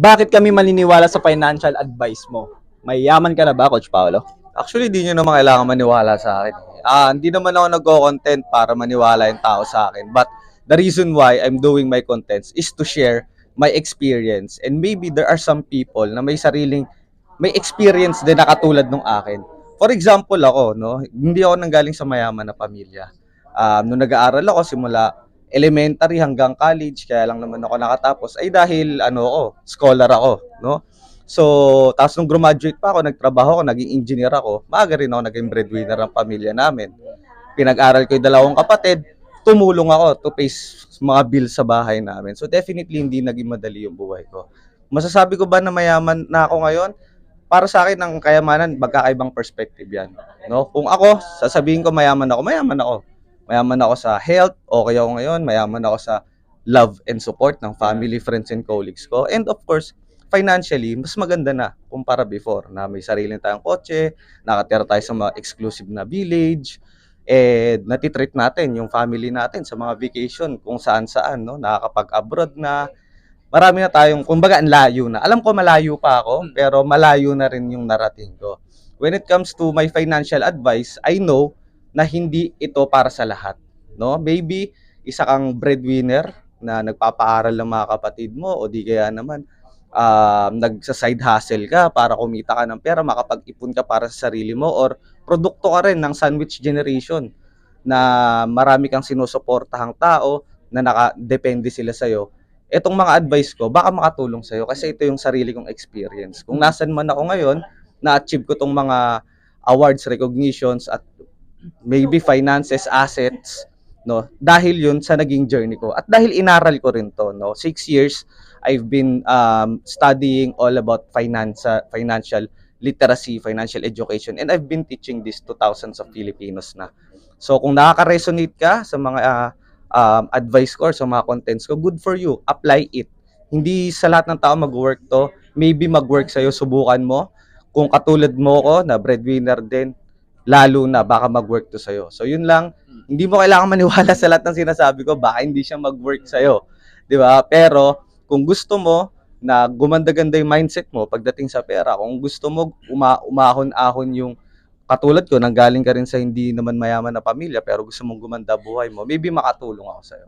Bakit kami maniniwala sa financial advice mo? May yaman ka na ba, Coach Paolo? Actually, di nyo naman kailangan maniwala sa akin. Ah, hindi naman ako nagko-content para maniwala yung tao sa akin. But the reason why I'm doing my contents is to share my experience. And maybe there are some people na may sariling, may experience din na katulad nung akin. For example ako, no, hindi ako nanggaling sa mayaman na pamilya. Um, nung nag-aaral ako simula elementary hanggang college, kaya lang naman ako nakatapos, ay dahil ano ako, scholar ako, no? So, tapos nung graduate pa ako, nagtrabaho ako, naging engineer ako, maaga rin ako naging breadwinner ng pamilya namin. Pinag-aral ko yung dalawang kapatid, tumulong ako to pay s- mga bills sa bahay namin. So, definitely hindi naging madali yung buhay ko. Masasabi ko ba na mayaman na ako ngayon? Para sa akin, ang kayamanan, magkakaibang perspective yan. No? Kung ako, sasabihin ko mayaman ako, mayaman ako. Mayaman ako sa health, okay ako ngayon. Mayaman ako sa love and support ng family, friends, and colleagues ko. And of course, financially, mas maganda na kumpara before na may sarili tayong kotse, nakatira tayo sa mga exclusive na village, and natitreat natin yung family natin sa mga vacation kung saan-saan, no? Nakakapag-abroad na, marami na tayong, kumbaga, ang layo na. Alam ko malayo pa ako, pero malayo na rin yung narating ko. When it comes to my financial advice, I know na hindi ito para sa lahat. No? Maybe, isa kang breadwinner na nagpapaaral ng mga kapatid mo o di kaya naman um, nagsa-side hustle ka para kumita ka ng pera, makapag-ipon ka para sa sarili mo or produkto ka rin ng sandwich generation na marami kang sinusuportahang tao na nakadepende sila sa'yo. Itong mga advice ko, baka makatulong sa'yo kasi ito yung sarili kong experience. Kung nasan man ako ngayon, na-achieve ko tong mga awards, recognitions, at maybe finances, assets, no? Dahil yun sa naging journey ko. At dahil inaral ko rin to, no? Six years, I've been um, studying all about finance, financial literacy, financial education, and I've been teaching this to thousands of Filipinos na. So kung nakaka-resonate ka sa mga ah, um, advice ko or sa mga contents ko, good for you. Apply it. Hindi sa lahat ng tao mag-work to. Maybe mag-work sa'yo, subukan mo. Kung katulad mo ko, na breadwinner din, lalo na baka mag-work to sa'yo. So yun lang, hindi mo kailangan maniwala sa lahat ng sinasabi ko, baka hindi siya mag-work sa'yo. Di ba? Pero kung gusto mo na gumanda-ganda yung mindset mo pagdating sa pera, kung gusto mo uma- umahon-ahon yung katulad ko, nanggaling ka rin sa hindi naman mayaman na pamilya, pero gusto mong gumanda buhay mo, maybe makatulong ako sa'yo.